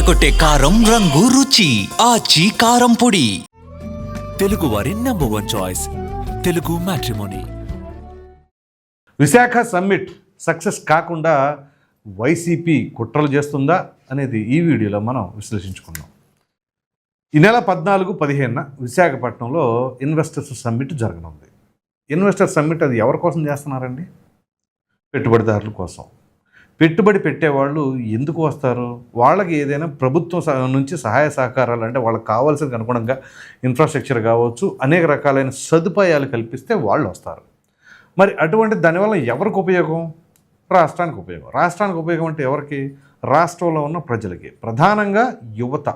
అదరకొట్టే కారం రంగు రుచి. ఆచి కారం పొడి. తెలుగు వారి number one choice Telugu matrimony Visakha summit success కాకుండా వైసీపీ కుట్రలు చేస్తుందా అనేది ఈ వీడియోలో మనం విశ్లేషించుకుందాం. ఈ నెల పద్నాలుగు పదిహేనున విశాఖపట్నంలో ఇన్వెస్టర్స్ సమ్మిట్ జరగనుంది. ఇన్వెస్టర్ సమ్మిట్ అది ఎవరి కోసం చేస్తున్నారండి? పెట్టుబడిదారుల కోసం. పెట్టుబడి పెట్టేవాళ్ళు ఎందుకు వస్తారు? వాళ్ళకి ఏదైనా ప్రభుత్వం నుంచి సహాయ సహకారాలు అంటే వాళ్ళకి కావాల్సిన అనుగుణంగా ఇన్ఫ్రాస్ట్రక్చర్ కావచ్చు అనేక రకాలైన సదుపాయాలు కల్పిస్తే వాళ్ళు వస్తారు. మరి అటువంటి దానివల్ల ఎవరికి ఉపయోగం? రాష్ట్రానికి ఉపయోగం. రాష్ట్రానికి ఉపయోగం అంటే ఎవరికి? రాష్ట్రంలో ఉన్న ప్రజలకి. ప్రధానంగా యువత.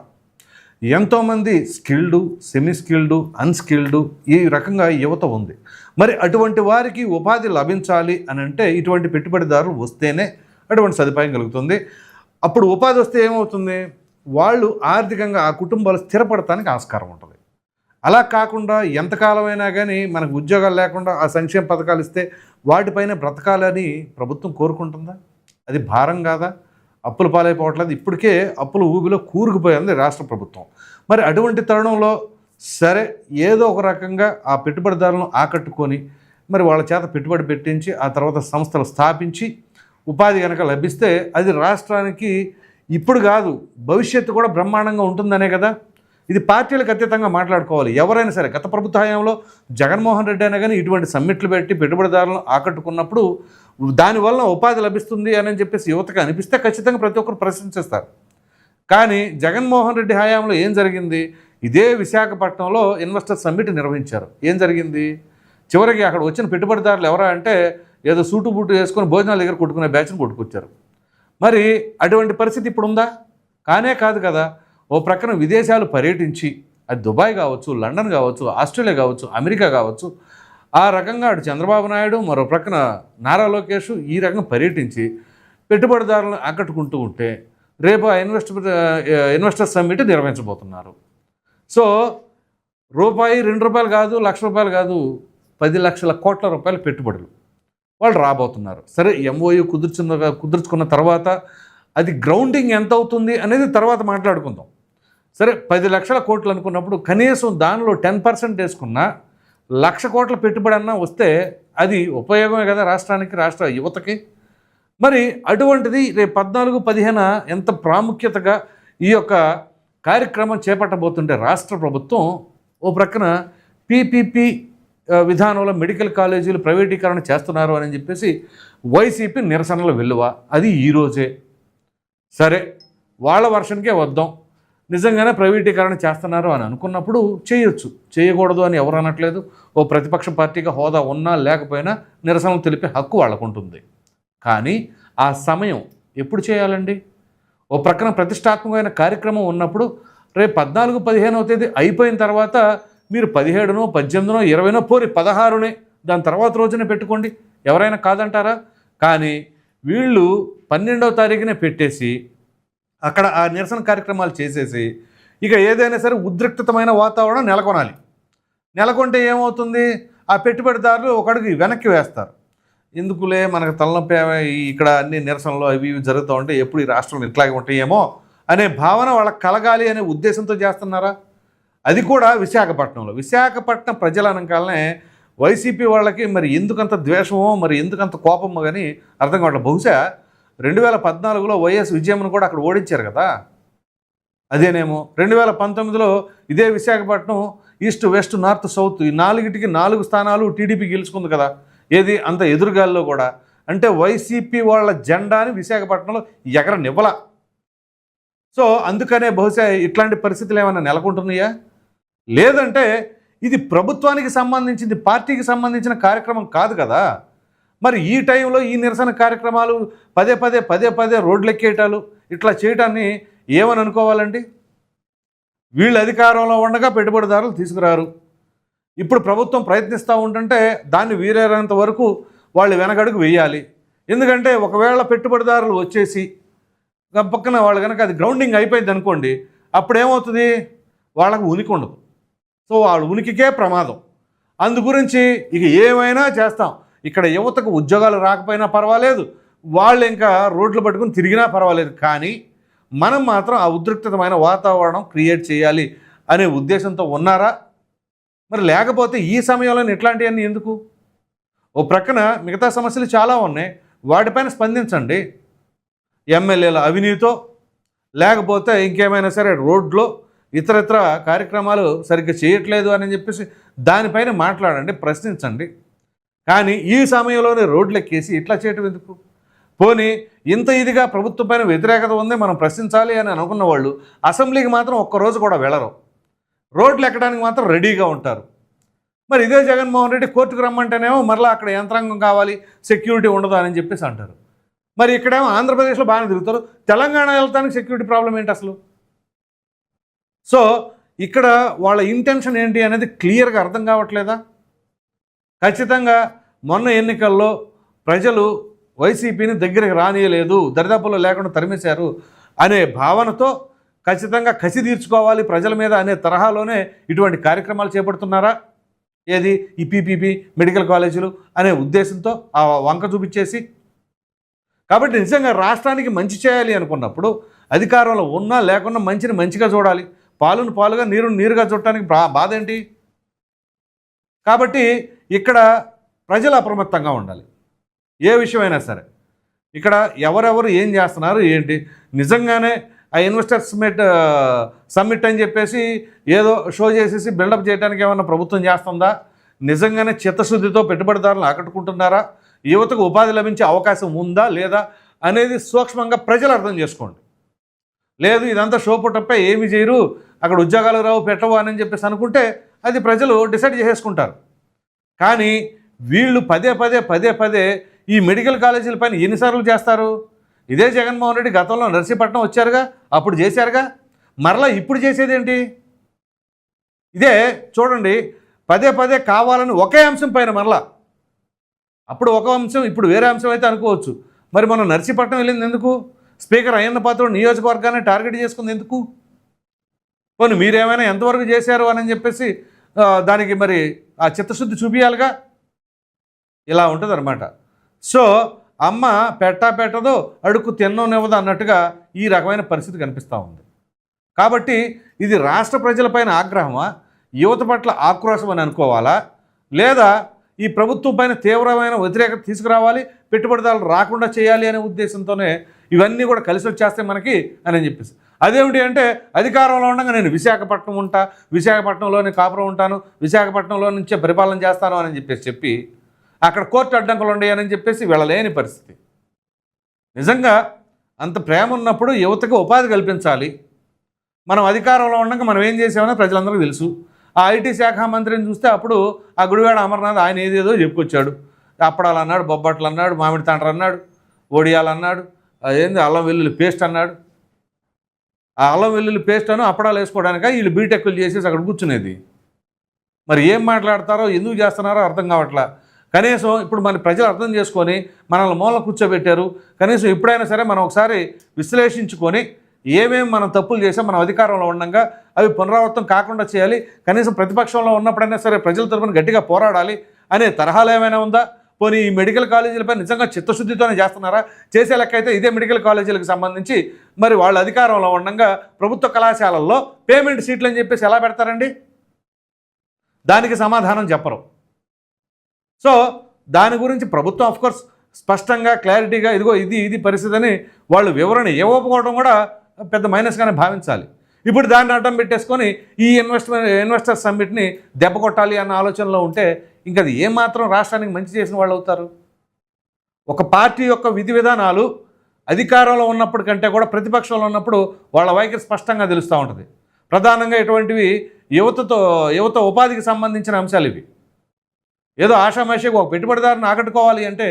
ఎంతోమంది స్కిల్డ్ సెమీ స్కిల్డ్ అన్స్కిల్డ్ ఈ రకంగా యువత ఉంది. మరి అటువంటి వారికి ఉపాధి లభించాలి అని అంటే ఇటువంటి పెట్టుబడిదారులు వస్తేనే అటువంటి సదుపాయం కలుగుతుంది. అప్పుడు ఉపాధి వస్తే ఏమవుతుంది? వాళ్ళు ఆర్థికంగా ఆ కుటుంబాలు స్థిరపడటానికి ఆస్కారం ఉంటుంది. అలా కాకుండా ఎంతకాలమైనా కానీ మనకు ఉద్యోగాలు లేకుండా ఆ సంక్షేమ పథకాలు ఇస్తే వాటిపైన బ్రతకాలని ప్రభుత్వం కోరుకుంటుందా? అది భారం కాదా? అప్పులు పాలైపోవట్లేదు. ఇప్పటికే అప్పులు ఊబిలో కూరుకుపోయింది రాష్ట్ర ప్రభుత్వం. మరి అటువంటి తరుణంలో సరే ఏదో ఒక రకంగా ఆ పెట్టుబడిదారులను ఆకట్టుకొని మరి వాళ్ళ చేత పెట్టుబడి పెట్టించి ఆ తర్వాత సంస్థలు స్థాపించి ఉపాధి కనుక లభిస్తే అది రాష్ట్రానికి ఇప్పుడు కాదు భవిష్యత్తు కూడా బ్రహ్మాండంగా ఉంటుందనే కదా. ఇది పార్టీలకు అతీతంగా మాట్లాడుకోవాలి. ఎవరైనా సరే గత ప్రభుత్వ హయాంలో జగన్మోహన్ రెడ్డి అయినా కానీ ఇటువంటి సమ్మిట్లు పెట్టి పెట్టుబడిదారులను ఆకట్టుకున్నప్పుడు దానివల్ల ఉపాధి లభిస్తుంది అని చెప్పేసి యువతకు అనిపిస్తే ఖచ్చితంగా ప్రతి ఒక్కరు ప్రశంసిస్తారు. కానీ జగన్మోహన్ రెడ్డి హయాంలో ఏం జరిగింది? ఇదే విశాఖపట్నంలో ఇన్వెస్టర్ సమ్మిట్ నిర్వహించారు. ఏం జరిగింది? చివరికి అక్కడ వచ్చిన పెట్టుబడిదారులు ఎవరా అంటే ఏదో సూటు బూటు వేసుకొని భోజనాల దగ్గర కొట్టుకునే బ్యాచ్ని కొట్టుకొచ్చారు. మరి అటువంటి పరిస్థితి ఇప్పుడు ఉందా కానే కాదు కదా. ఓ ప్రక్కన విదేశాలు పర్యటించి అది దుబాయ్ కావచ్చు లండన్ కావచ్చు ఆస్ట్రేలియా కావచ్చు అమెరికా కావచ్చు ఆ రకంగా అటు చంద్రబాబు నాయుడు మరో ప్రక్కన నారా లోకేష్ ఈ రకంగా పర్యటించి పెట్టుబడిదారులను ఆకట్టుకుంటూ ఉంటే రేపు ఆ ఇన్వెస్టర్ ఇన్వెస్టర్ సమ్మిట్ నిర్వహించబోతున్నారు. సో రూపాయి రెండు రూపాయలు కాదు లక్ష రూపాయలు కాదు పది లక్షల కోట్ల రూపాయల పెట్టుబడులు. వాళ్ళు రాబోతున్నారు. సరే ఎంఓయూ కుదుర్చున్న కుదుర్చుకున్న తర్వాత అది గ్రౌండింగ్ ఎంత అవుతుంది అనేది తర్వాత మాట్లాడుకుందాం. సరే పది లక్షల కోట్లు అనుకున్నప్పుడు కనీసం దానిలో టెన్ పర్సెంట్ వేసుకున్నా లక్ష కోట్ల పెట్టుబడి అన్నా వస్తే అది ఉపయోగమే కదా రాష్ట్రానికి రాష్ట్ర యువతకి. మరి అటువంటిది రేపు పద్నాలుగు పదిహేన ఎంత ప్రాముఖ్యతగా ఈ యొక్క కార్యక్రమం చేపట్టబోతుంటే రాష్ట్ర ప్రభుత్వం ఓ ప్రక్కన పీపీపీ విధానంలో మెడికల్ కాలేజీలు ప్రైవేటీకరణ చేస్తున్నారు అని చెప్పేసి వైసీపీ నిరసనలు విలువ అది ఈరోజే సరే వాళ్ళ వర్షన్కే వద్దాం. నిజంగానే ప్రైవేటీకరణ చేస్తున్నారు అని అనుకున్నప్పుడు చేయొచ్చు. చేయకూడదు అని ఎవరు అనట్లేదు. ఓ ప్రతిపక్ష పార్టీగా హోదా ఉన్నా లేకపోయినా నిరసనలు తెలిపే హక్కు వాళ్ళకు ఉంటుంది. కానీ ఆ సమయం ఎప్పుడు చేయాలండి? ఓ ప్రక్కన ప్రతిష్టాత్మకమైన కార్యక్రమం ఉన్నప్పుడు రేపు పద్నాలుగు పదిహేనవ తేదీ అయిపోయిన తర్వాత మీరు పదిహేడునో పద్దెనిమిదినో ఇరవైనో పోరి పదహారునే దాని తర్వాత రోజునే పెట్టుకోండి. ఎవరైనా కాదంటారా? కానీ వీళ్ళు పన్నెండవ తారీఖునే పెట్టేసి అక్కడ ఆ నిరసన కార్యక్రమాలు చేసేసి ఇక ఏదైనా సరే ఉద్రిక్తమైన వాతావరణం నెలకొనాలి. నెలకొంటే ఏమవుతుంది? ఆ పెట్టుబడిదారులు ఒకడికి వెనక్కి వేస్తారు. ఎందుకులే మనకు తలనొప్పి ఇక్కడ అన్ని నిరసనలు అవి ఇవి జరుగుతూ ఉంటే ఎప్పుడు ఈ రాష్ట్రంలో ఇట్లాగే ఉంటాయేమో అనే భావన వాళ్ళకి కలగాలి అనే ఉద్దేశంతో చేస్తున్నారా? అది కూడా విశాఖపట్నంలో. విశాఖపట్నం ప్రజల అనకాలనే వైసీపీ వాళ్ళకి మరి ఎందుకంత ద్వేషమో మరి ఎందుకంత కోపమో కానీ అర్థం కావట్లేదు బహుశా రెండు వేల పద్నాలుగులో వైఎస్ విజయమ్మను కూడా అక్కడ ఓడించారు కదా? అదేనేమో. రెండు వేల పంతొమ్మిదిలో ఇదే Visakhapatnam east west north south ఈ నాలుగిటికి నాలుగు స్థానాలు టీడీపీ గెలుచుకుంది కదా? ఏది? అంత ఎదురుగాల్లో కూడా. అంటే వైసీపీ వాళ్ళ జెండాని విశాఖపట్నంలో ఎగరనివ్వల. సో అందుకనే బహుశా ఇట్లాంటి పరిస్థితులు ఏమైనా నెలకొంటున్నాయా? లేదంటే ఇది ప్రభుత్వానికి సంబంధించింది పార్టీకి సంబంధించిన కార్యక్రమం కాదు కదా. మరి ఈ టైంలో ఈ నిరసన కార్యక్రమాలు పదే పదే పదే పదే రోడ్లెక్కేయటాలు ఇట్లా చేయటాన్ని ఏమని అనుకోవాలండి? వీళ్ళు అధికారంలో ఉండగా పెట్టుబడిదారులు తీసుకురారు. ఇప్పుడు ప్రభుత్వం ప్రయత్నిస్తూ ఉంటుంటే దాన్ని వీరేనంత వరకు వాళ్ళు వెనకడుగు వేయాలి. ఎందుకంటే ఒకవేళ పెట్టుబడిదారులు వచ్చేసి పక్కన వాళ్ళు కనుక అది గ్రౌండింగ్ అయిపోయింది అనుకోండి అప్పుడేమవుతుంది? వాళ్ళకు ఉనికి ఉండదు. సో వాళ్ళ ఉనికికే ప్రమాదం. అందు గురించి ఇక ఏమైనా చేస్తాం. ఇక్కడ యువతకు ఉద్యోగాలు రాకపోయినా పర్వాలేదు. వాళ్ళు ఇంకా రోడ్లు పట్టుకుని తిరిగినా పర్వాలేదు. కానీ మనం మాత్రం ఆ ఉద్రిక్తమైన వాతావరణం క్రియేట్ చేయాలి అనే ఉద్దేశంతో ఉన్నారా? మరి లేకపోతే ఈ సమయంలో ఇట్లాంటివన్నీ ఎందుకు? ఓ ప్రక్కన మిగతా సమస్యలు చాలా ఉన్నాయి. వాటిపైన స్పందించండి. ఎమ్మెల్యేల అవినీతితో లేకపోతే ఇంకేమైనా సరే రోడ్లో ఇతరత్ర కార్యక్రమాలు సరిగ్గా చేయట్లేదు అని చెప్పేసి దానిపైన మాట్లాడండి ప్రశ్నించండి. కానీ ఈ సమయంలోనే రోడ్లు ఎక్కేసి ఇట్లా చేయటం ఎందుకు? పోనీ ఇంత ఇదిగా ప్రభుత్వం పైన వ్యతిరేకత ఉంది మనం ప్రశ్నించాలి అని అనుకున్న వాళ్ళు అసెంబ్లీకి మాత్రం ఒక్కరోజు కూడా వెళ్ళరు. రోడ్లు ఎక్కడానికి మాత్రం రెడీగా ఉంటారు. మరి ఇదే జగన్మోహన్ రెడ్డి కోర్టుకు రమ్మంటేనేమో మరలా అక్కడ యంత్రాంగం కావాలి సెక్యూరిటీ ఉండదు అని చెప్పేసి అంటారు. మరి ఇక్కడేమో ఆంధ్రప్రదేశ్లో బాగానే తిరుగుతారు. తెలంగాణ వెళ్తానికి సెక్యూరిటీ ప్రాబ్లం ఏంటి అసలు? సో ఇక్కడ వాళ్ళ ఇంటెన్షన్ ఏంటి అనేది క్లియర్గా అర్థం కావట్లేదా? ఖచ్చితంగా మొన్న ఎన్నికల్లో ప్రజలు వైసీపీని దగ్గరికి రానియలేదు దరిదాపుల్లో లేకుండా తరిమేశారు అనే భావనతో ఖచ్చితంగా కసి తీర్చుకోవాలి ప్రజల మీద అనే తరహాలోనే ఇటువంటి కార్యక్రమాలు చేపడుతున్నారా? ఏది? ఈ పీపీపీ మెడికల్ కాలేజీలు అనే ఉద్దేశంతో ఆ వంక చూపించేసి? కాబట్టి నిజంగా రాష్ట్రానికి మంచి చేయాలి అనుకున్నప్పుడు అధికారంలో ఉన్నా లేకున్నా మంచిని మంచిగా చూడాలి. పాలును పాలుగా నీరును నీరుగా చూడటానికి బా బాధ ఏంటి? కాబట్టి ఇక్కడ ప్రజలు అప్రమత్తంగా ఉండాలి. ఏ విషయమైనా సరే. ఇక్కడ ఎవరెవరు ఏం చేస్తున్నారు ఏంటి? నిజంగానే ఆ ఇన్వెస్టర్స్ సమ్మిట్ సమ్మిట్ అని చెప్పేసి ఏదో షో చేసేసి బిల్డప్ చేయడానికి ఏమన్నా ప్రభుత్వం చేస్తుందా? నిజంగానే చిత్తశుద్ధితో పెట్టుబడిదారులను ఆకట్టుకుంటున్నారా? యువతకు ఉపాధి లభించే అవకాశం ఉందా లేదా? అనేది సూక్ష్మంగా ప్రజలు అర్థం చేసుకోండి. లేదు ఇదంతా షో పుట్టప్పే ఏమి చేయరు. అక్కడ ఉద్యోగాలు రావు పెట్టవు అని చెప్పేసి అనుకుంటే అది ప్రజలు డిసైడ్ చేసేసుకుంటారు. కానీ వీళ్ళు పదే పదే పదే పదే ఈ మెడికల్ కాలేజీల పైన ఎన్నిసార్లు చేస్తారు? ఇదే జగన్మోహన్ రెడ్డి గతంలో నర్సీపట్నం వచ్చారుగా అప్పుడు చేశారుగా? మరలా ఇప్పుడు చేసేదేంటి? ఇదే చూడండి పదే పదే కావాలని ఒకే అంశం పైన మరలా. అప్పుడు ఒక అంశం ఇప్పుడు వేరే అంశం అయితే అనుకోవచ్చు. మరి మనం నర్సీపట్నం వెళ్ళింది ఎందుకు? స్పీకర్ అయ్యన్న పాత్ర నియోజకవర్గాన్ని టార్గెట్ చేసుకుంది ఎందుకు? పోనీ మీరేమైనా ఎంతవరకు చేశారు అని చెప్పేసి దానికి మరి ఆ చిత్తశుద్ధి చూపించాలిగా ఇలా ఉంటుంది సో అమ్మ పెట్టా పెట్టదో అడుక్కు తిన్నోనివ్వదు అన్నట్టుగా ఈ రకమైన పరిస్థితి కనిపిస్తూ ఉంది. కాబట్టి ఇది రాష్ట్ర ప్రజలపైన ఆగ్రహమా? యువత పట్ల ఆక్రోశం అని అనుకోవాలా? లేదా ఈ ప్రభుత్వం పైన తీవ్రమైన వ్యతిరేకత తీసుకురావాలి పెట్టుబడిదారులు రాకుండా చేయాలి అనే ఉద్దేశంతోనే ఇవన్నీ కూడా కలిసి వచ్చేస్తాయి మనకి అని చెప్పేసి. అదేమిటి అంటే అధికారంలో ఉండగా నేను విశాఖపట్నం ఉంటా విశాఖపట్నంలోనే కాపురం ఉంటాను విశాఖపట్నంలో నుంచే పరిపాలన చేస్తాను అని చెప్పేసి చెప్పి అక్కడ కోర్టు అడ్డంకులు ఉన్నాయని చెప్పేసి వెళ్ళలేని పరిస్థితి. నిజంగా అంత ప్రేమ ఉన్నప్పుడు యువతకు ఉపాధి కల్పించాలి. మనం అధికారంలో ఉండగా మనం ఏం చేసామని ప్రజలందరికీ తెలుసు. ఆ ఐటీ శాఖ మంత్రిని చూస్తే అప్పుడు ఆ గుడివాడ అమర్నాథ్ ఆయన ఏదేదో చెప్పుకొచ్చాడు. అప్పడాలు అన్నాడు బొబ్బట్లు అన్నాడు మామిడి తండ్రి అన్నాడు ఒడియాలు అన్నాడు అదేంది అల్లం వెల్లుల్లి పేస్ట్ అన్నాడు. ఆ అల్లం వెల్లుల్లి పేస్ట్ అను అప్పడాలు వేసుకోవడానిక వీళ్ళు బీటెక్లు చేసేసి అక్కడ కూర్చునేది. మరి ఏం మాట్లాడతారో ఎందుకు చేస్తున్నారో అర్థం కావట్లా. కనీసం ఇప్పుడు మన ప్రజలు అర్థం చేసుకొని మనల్ని మూల కూర్చోబెట్టారు. కనీసం ఎప్పుడైనా సరే మనం ఒకసారి విశ్లేషించుకొని ఏమేమి మనం తప్పులు చేసాం మనం అధికారంలో ఉండగా అవి పునరావృతం కాకుండా చేయాలి. కనీసం ప్రతిపక్షంలో ఉన్నప్పుడైనా సరే ప్రజల తరపున గట్టిగా పోరాడాలి అనే తరహాలు ఏమైనా ఉందా? పోనీ ఈ మెడికల్ కాలేజీలపై నిజంగా చిత్తశుద్ధితోనే చేస్తున్నారా? చేసే లెక్క అయితే ఇదే మెడికల్ కాలేజీలకు సంబంధించి మరి వాళ్ళ అధికారంలో ఉండగా ప్రభుత్వ కళాశాలల్లో పేమెంట్ సీట్లు అని చెప్పేసి ఎలా పెడతారండి? దానికి సమాధానం చెప్పరు. సో దాని గురించి ప్రభుత్వం ఆఫ్కోర్స్ స్పష్టంగా క్లారిటీగా ఇదిగో ఇది ఇది పరిస్థితి అని వాళ్ళు వివరణ ఇవ్వకపోవడం కూడా పెద్ద మైనస్గానే భావించాలి. ఇప్పుడు దాన్ని అడ్డం పెట్టేసుకొని ఈ ఇన్వెస్ట్మెంట్ ఇన్వెస్టర్ సమ్మిట్ని దెబ్బ కొట్టాలి అన్న ఆలోచనలో ఉంటే ఇంకా అది ఏమాత్రం రాష్ట్రానికి మంచి చేసిన వాళ్ళు అవుతారు? ఒక పార్టీ యొక్క విధి విధానాలు అధికారంలో ఉన్నప్పుడు కంటే కూడా ప్రతిపక్షంలో ఉన్నప్పుడు వాళ్ళ వైఖరి స్పష్టంగా తెలుస్తూ ఉంటుంది. ప్రధానంగా ఇటువంటివి యువతతో యువత ఉపాధికి సంబంధించిన అంశాలు ఇవి. ఏదో ఆషామాషిగా ఒక పెట్టుబడిదారుని ఆకట్టుకోవాలి అంటే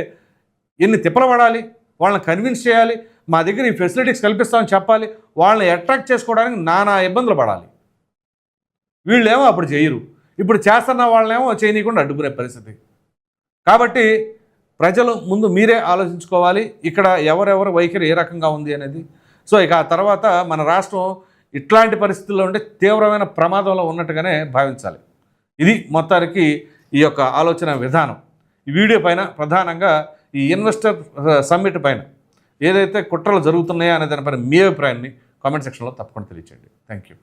ఎన్ని తిప్పలు పడాలి? వాళ్ళని కన్విన్స్ చేయాలి? మా దగ్గర ఈ ఫెసిలిటీస్ కల్పిస్తామని చెప్పాలి. వాళ్ళని అట్రాక్ట్ చేసుకోవడానికి నానా ఇబ్బందులు పడాలి. వీళ్ళేమో అప్పుడు చేయరు. ఇప్పుడు చేస్తున్న వాళ్ళేమో చేయనీయకుండా అడ్డుకునే పరిస్థితి. కాబట్టి ప్రజలు ముందు మీరే ఆలోచించుకోవాలి. ఇక్కడ ఎవరెవరు వైఖరి ఏ రకంగా ఉంది అనేది. సో ఇక ఆ తర్వాత మన రాష్ట్రం ఇట్లాంటి పరిస్థితుల్లో ఉంటే తీవ్రమైన ప్రమాదంలో ఉన్నట్టుగానే భావించాలి. ఇది మొత్తానికి ఈ యొక్క ఆలోచన విధానం. ఈ వీడియో పైన ప్రధానంగా ఈ ఇన్వెస్టర్ సమ్మిట్ పైన ఏదైతే కుట్రలు జరుగుతున్నాయో అనే దానిపైన మీ అభిప్రాయాన్ని కామెంట్ సెక్షన్లో తప్పకుండా తెలియచేయండి. Thank you